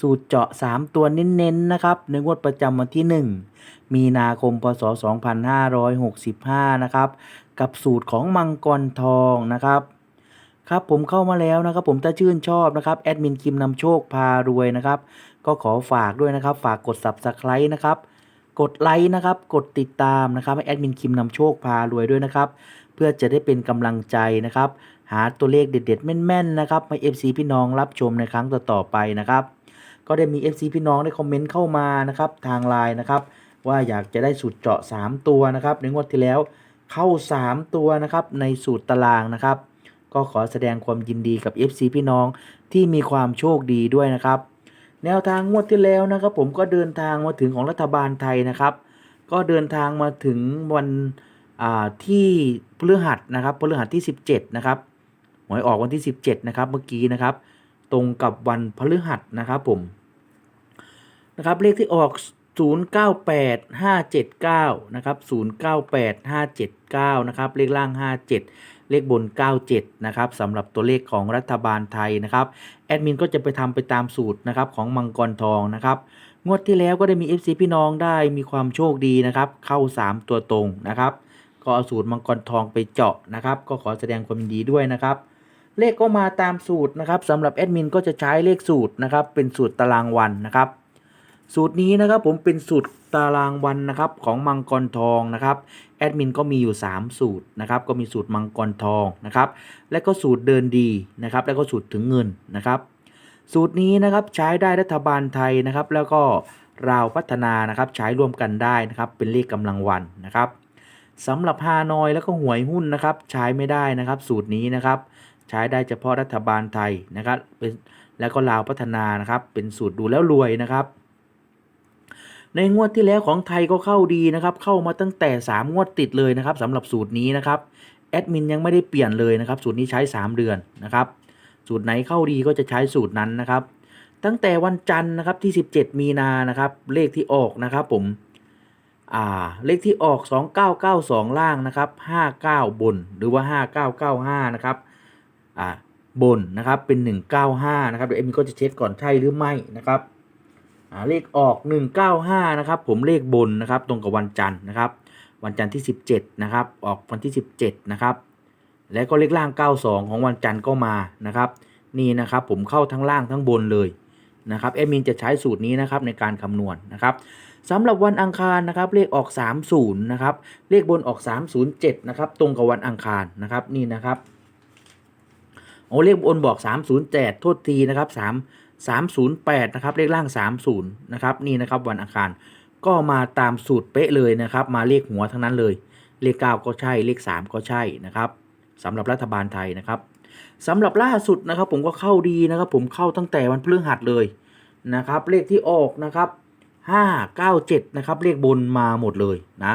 สูตรเจาะ 3 ตัวเน้นๆนะครับในงวดประจำวันที่ 1 มีนาคมพศ 2565 นะครับ กับสูตรของมังกรทองนะครับครับผมเข้ามาแล้วนะครับ ผมถ้าชื่นชอบนะครับแอดมินคิมนำโชคพารวยนะครับ ก็ขอฝากด้วยนะครับ ฝากกด subscribe นะครับ กดไลค์นะครับ กดติดตามนะครับให้แอดมินคิมนำโชคพารวยด้วยนะครับ เพื่อจะได้เป็นกำลังใจนะครับ หาตัวเลขเด็ด ๆ แม่น ๆ นะครับให้ FC พี่น้องรับชมในครั้งต่อๆไปนะครับ ก็ได้มี FC พี่น้องได้คอมเมนต์เข้ามานะครับทางไลน์นะครับ ว่าอยากจะได้สูตรเจาะ 3 ตัวนะครับในงวดที่แล้วเข้า 3 ตัวนะครับในสูตรตารางนะครับ ก็ขอแสดงความยินดีกับ FC พี่น้องที่มีความโชคดีด้วยนะครับ แนวทางงวดที่แล้วนะครับผมก็เดินทางมาถึงของรัฐบาลไทยนะครับ ก็เดินทางมาถึงวันที่พฤหัสนะครับพฤหัสที่ 17 นะครับหวยออกวันที่ 17 นะครับ เมื่อกี้นะครับ ตรงกับวันพฤหัสนะครับผมนะครับเลขที่ออก 098579 นะครับ 098579 นะครับ เลขล่าง 57 เลขบน 97 นะครับสำหรับตัวเลขของรัฐบาลไทยนะครับ แอดมินก็จะไปทำไปตามสูตรนะครับของมังกรทองนะครับ งวดที่แล้วก็ได้มี FC พี่น้องได้มีความโชคดีนะครับ เข้า 3 ตัวตรงนะครับ ก็เอาสูตรมังกรทองไปเจาะนะครับ ก็ขอแสดงความยินดีด้วยนะครับ เลขก็มาตามสูตรนะครับสำหรับแอดมินก็จะใช้เลขสูตรนะครับ เป็นสูตรตารางวันนะครับ สูตรนี้นะครับผมเป็นสูตรตารางวันนะครับของมังกรทองนะครับแอดมินก็มีอยู่ 3 สูตรนะครับ ก็มีสูตรมังกรทองนะครับ และก็สูตรเดินดีนะครับ แล้วก็สูตรถึงเงินนะครับ สูตรนี้นะครับใช้ได้รัฐบาลไทยนะครับ แล้วก็ราวพัฒนานะครับ ใช้ร่วมกันได้นะครับ เป็นเลขกำลังวันนะครับสำหรับฮานอยแล้วก็หวยหุ้นนะครับ ใช้ไม่ได้นะครับ สูตรนี้นะครับ ใช้ได้เฉพาะรัฐบาลไทยนะครับเป็นแล้วก็ลาวพัฒนานะครับ เป็นสูตรดูแล้วรวยนะครับ ในงวดที่แล้วของไทยก็เข้าดีนะครับ เข้ามาตั้งแต่ 3 งวดติดเลยนะครับสำหรับสูตรนี้นะครับแอดมินยังไม่ได้เปลี่ยนเลยนะครับ สูตรนี้ใช้ 3 เดือนนะครับ สูตรไหนเข้าดีก็จะใช้สูตรนั้นนะครับ ตั้งแต่วันจันทร์นะครับที่ 17 มีนานะครับ เลขที่ออกนะครับผมอ่าเลขที่ออก 2992 ล่างนะครับ 59 บนหรือว่า 5995 นะครับ อ่าบนนะครับเป็น 195 นะครับเดี๋ยวเอ็มก็จะเช็คก่อนใช่หรือไม่นะครับอ่าเลขออก 195 นะครับ ผมเลขบนนะครับ ตรงกับวันจันทร์นะครับ วันจันทร์ที่ 17 นะครับ ออกวันที่ 17 นะครับ และก็เลขล่าง 92 ของวันจันทร์ก็มานะครับ นี่นะครับผมเข้าทั้งล่างทั้งบนเลยนะครับเอมินจะใช้สูตรนี้นะครับในการคำนวณนะครับสำหรับวันอังคารนะครับ เลขออก 30 นะครับ เลขบนออก 307 นะครับ ตรงกับวันอังคารนะครับนี่นะครับ โอ้เลขบนบอก 307โทษทีนะครับ 3 308 นะครับ เลขล่าง 30 นะครับ นี่นะครับวันอังคาร ก็มาตามสูตรเป๊ะเลยนะครับ มาเลขหัวทั้งนั้นเลย เลข 9 ก็ใช่ เลข 3 ก็ใช่นะครับสำหรับรัฐบาลไทยนะครับสำหรับล่าสุดนะครับ ผมก็เข้าดีนะครับ ผมเข้าตั้งแต่วันพฤหัสเลยนะครับ เลขที่ออกนะครับ 597 นะครับ เลขบนมาหมดเลยนะ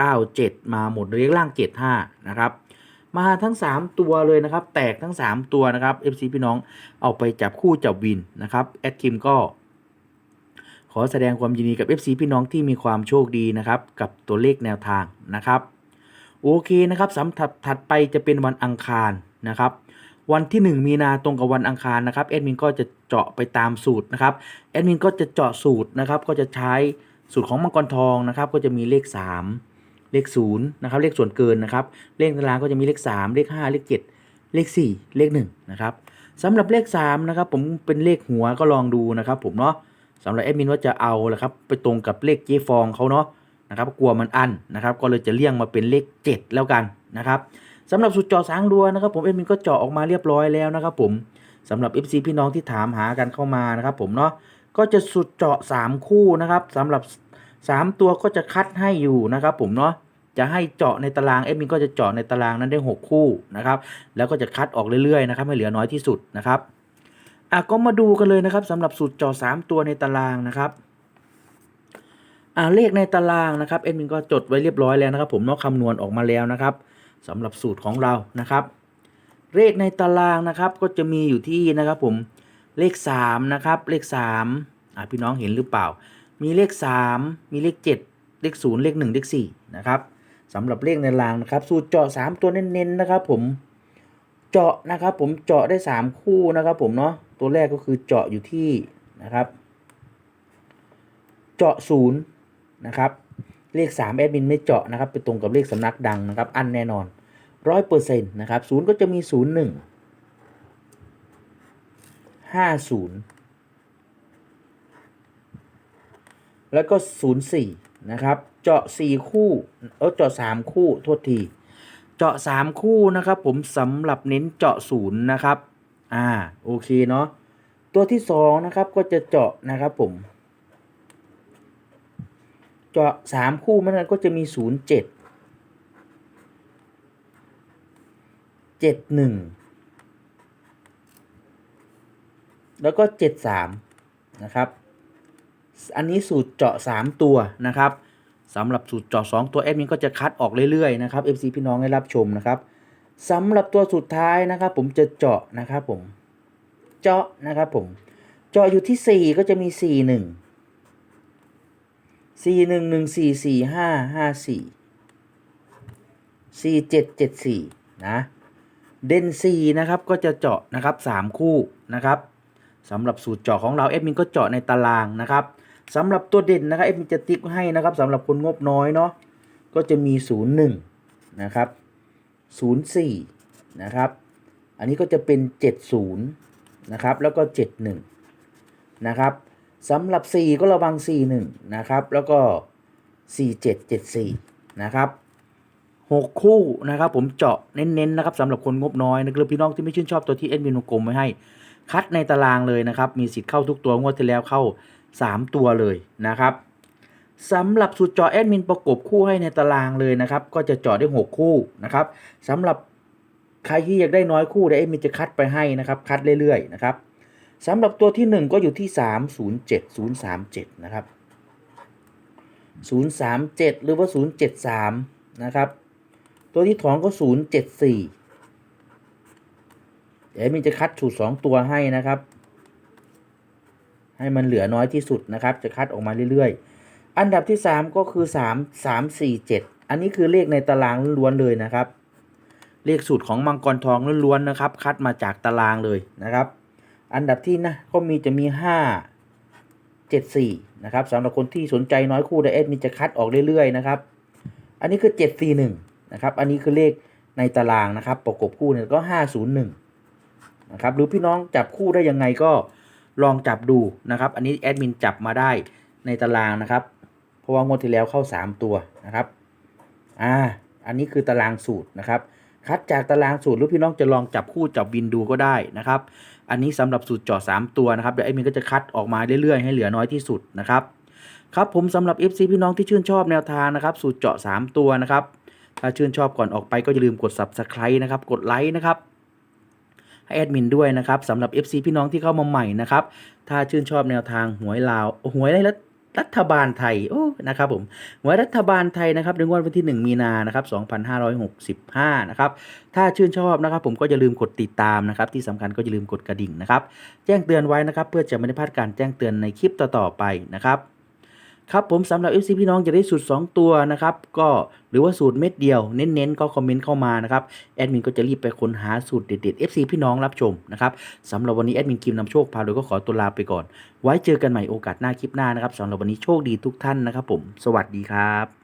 597 มาหมดเลขล่าง 75 นะครับ มาทั้ง 3 ตัวเลยนะครับ แตกทั้ง 3 ตัวนะครับ FC พี่น้องเอาไปจับคู่จับวินนะครับแอดคิมก็ขอแสดงความยินดีกับ FC พี่น้องที่มีความโชคดีนะครับ กับตัวเลขแนวทางนะครับ โอเคนะครับสำถัดถัดไปจะเป็นวันอังคารนะครับ วันที่ 1 มีนาตรงกับวันอังคารนะครับแอดมินก็จะเจาะไปตามสูตรนะครับแอดมินก็จะเจาะสูตรนะครับ ก็จะใช้สูตรของมังกรทองนะครับ ก็จะมีเลข 3 เลข0นะครับเลขส่วนเกินนะครับเลขตารางก็จะมีเลข 3 เลข 5 เลข 7 เลข 4 เลข1นะครับสำหรับเลข3นะครับผมเป็นเลขหัวก็ลองดูนะครับผมเนาะสำหรับแอดมินว่าจะเอาแหละครับไปตรงกับเลขเจฟองเขาเนาะนะครับกลัวมันอันนะครับก็เลยจะเลี่ยงมาเป็นเลข 7 แล้วกันนะครับสำหรับสุดจาะสางดัวนะครับผมแอดมินก็เจาะออกมาเรียบร้อยแล้วนะครับผมสำหรับ FC พี่น้องที่ถามหากันเข้ามานะครับผมเนาะก็จะสุดเจาะ 3 คู่นะครับสำหรับ 3 ตัวก็จะคัดให้อยู่นะครับผมเนาะจะให้เจาะในตารางเอดมินก็จะเจาะในตารางนั้นได้ 6 คู่นะครับแล้วก็จะคัดออกเรื่อยๆนะครับให้เหลือน้อยที่สุดนะครับอะก็มาดูกันเลยนะครับสำหรับสูตรเจาะ3ตัวในตารางนะครับอ่าเลขในตารางนะครับเอ็มินก็จดไว้เรียบร้อยแล้วนะครับ ผมเนาะคำนวณออกมาแล้วนะครับสำหรับสูตรของเรานะครับ เลขในตารางนะครับก็จะมีอยู่ที่นะครับผมเลข3นะครับเลข3อะพี่น้องเห็นหรือเปล่า มีเลข 3 มีเลข 7 เลข 0 เลข 1 เลข 4 นะครับสำหรับเลขในตารางนะครับ สูตรเจาะ 3 ตัวเน้นๆนะครับ ผมเจาะนะครับ ผมเจาะได้ 3 คู่นะครับ ผมเนาะตัวแรกก็คือเจาะอยู่ที่นะครับ เจาะ 0 นะครับ เลข 3 แอดมินไม่เจาะนะครับ ไปตรงกับเลขสำนักดังนะครับ อันแน่นอนร้อยเปอร์เซ็นต์นะครับศูนย์ก็จะมีศูนย์หนึ่งห้าศูนย์ แล้วก็ศูนย์ี่นะครับ เจาะสี่คู่ เออเจาะสามคู่ โทษที เจาะสามคู่นะครับ ผมสำหรับเน้นเจาะศูนย์นะครับ อ่า โอเคเนาะ ตัวที่สองนะครับ ก็จะเจาะนะครับผม เจาะสามคู่มันก็จะมีศูนย์เจ็ดหนึ่งแล้วก็เจ็ดสามนะครับ อันนี้สูตรเจาะสามตัวนะครับสำหรับสูตรเจาะสองตัวแอดมินก็จะคัดออกเรื่อยๆนะครับ FC พี่น้องให้รับชมนะครับสำหรับตัวสุดท้ายนะครับ ผมจะเจาะนะครับผมเจาะนะครับผมเจาะอยู่ที่สี่ก็จะมีสี่หนึ่งสี่หนึ่งหนึ่งสี่สี่ห้าห้าสี่สี่เจ็ดเจ็ดสี่นะเด่นสี่นะครับก็จะเจาะนะครับสามคู่นะครับสำหรับสูตรเจาะของเราเอดมินก็เจาะในตารางนะครับ สำหรับตัวเด่นนะครับเอดมินจะติ๊กให้นะครับสำหรับคนงบน้อยเนาะก็จะมีศูนย์หนึ่งนะครับศูนย์สี่นะครับ อันนี้ก็จะเป็นเจ็ดศูนย์นะครับ แล้วก็เจ็ดหนึ่งนะครับสำหรับ 4 ก็ระวัง 4 1 นะครับ แล้วก็ 4 7 7 4 นะครับ 6 คู่นะครับ ผมเจาะเน้นๆนะครับสำหรับคนงบน้อยนะครับพี่น้องที่ไม่ชื่นชอบตัวที่เอ็ดมินวงกลมไว้ให้ คัดในตารางเลยนะครับ มีสิทธิ์เข้าทุกตัวงวดที่แล้วเข้า 3 ตัวเลยนะครับสำหรับสูตรจาะแอดมินประกบคู่ให้ในตารางเลยนะครับ ก็จะจาะได้ 6 คู่นะครับสำหรับใครที่อยากได้น้อยคู่เดี๋ยวแอดมินจะคัดไปให้นะครับ คัดเรื่อยๆนะครับสำหรับตัวที่ 1 ก็อยู่ที่ 307037 นะครับ 037 หรือว่า 073 นะครับ ตัวที่สองก็ 074 เดี๋ยวมินจะคัดสูตร 2 ตัวให้นะครับ ให้มันเหลือน้อยที่สุดนะครับ จะคัดออกมาเรื่อยๆ อันดับที่ 3 ก็คือ 3 3 4 7 อันนี้คือเลขในตารางล้วนเลยนะครับ เลขสูตรของมังกรทองล้วนๆนะครับ คัดมาจากตารางเลยนะครับ อันดับที่นะก็มีจะมี 5 7 4 นะครับสำหรับคนที่สนใจน้อยคู่ไดเอสมีจะคัดออกเรื่อยๆนะครับ อันนี้คือ 7 4 1 นะครับ อันนี้คือเลขในตารางนะครับ ประกบคู่เนี่ยก็ 5 0 1 นะครับ หรือพี่น้องจับคู่ได้ยังไงก็ ลองจับดูนะครับ อันนี้แอดมินจับมาได้ในตารางนะครับ เพราะว่างวดที่แล้วเข้า 3 ตัวนะครับอ่าอันนี้คือตารางสูตรนะครับ คัดจากตารางสูตรหรือพี่น้องจะลองจับคู่จับวินดูก็ได้นะครับ อันนี้สำหรับสูตรเจาะ3ตัวนะครับเดี๋ยวไอ้มินก็จะคัดออกมาเรื่อยๆให้เหลือน้อยที่สุดนะครับครับผมสำหรับ FC พี่น้องที่ชื่นชอบแนวทางนะครับสูตรเจาะ 3 ตัวนะครับถ้าชื่นชอบก่อนออกไปก็อย่าลืมกด Subscribe นะครับ กดไลค์นะครับ ให้แอดมินด้วยนะครับสำหรับ FC พี่น้องที่เข้ามาใหม่นะครับ ถ้าชื่นชอบแนวทางหวยลาวหวยอะไรแล้วรัฐบาลไทย โอ้ นะครับผมหวยรัฐบาลไทยนะครับในงวดวันที่ 1 มีนา นะครับ 2565 นะครับ ถ้าชื่นชอบนะครับ ผมก็อย่าลืมกดติดตามนะครับ ที่สำคัญก็อย่าลืมกดกระดิ่งนะครับ แจ้งเตือนไว้นะครับ เพื่อจะไม่ได้พลาดการแจ้งเตือนในคลิปต่อๆไปนะครับ ครับผมสำหรับ FC พี่น้องจะได้สูตร 2 ตัวนะครับก็หรือว่าสูตรเม็ดเดียวเน้นๆก็คอมเมนต์เข้ามานะครับแอดมินก็จะรีบไปค้นหาสูตรเด็ดๆ FC พี่น้องรับชมนะครับสำหรับวันนี้แอดมินกิมนำโชคพาโดยก็ขอตัวลาไปก่อน ไว้เจอกันใหม่โอกาสหน้าคลิปหน้านะครับสำหรับวันนี้โชคดีทุกท่านนะครับผม สวัสดีครับ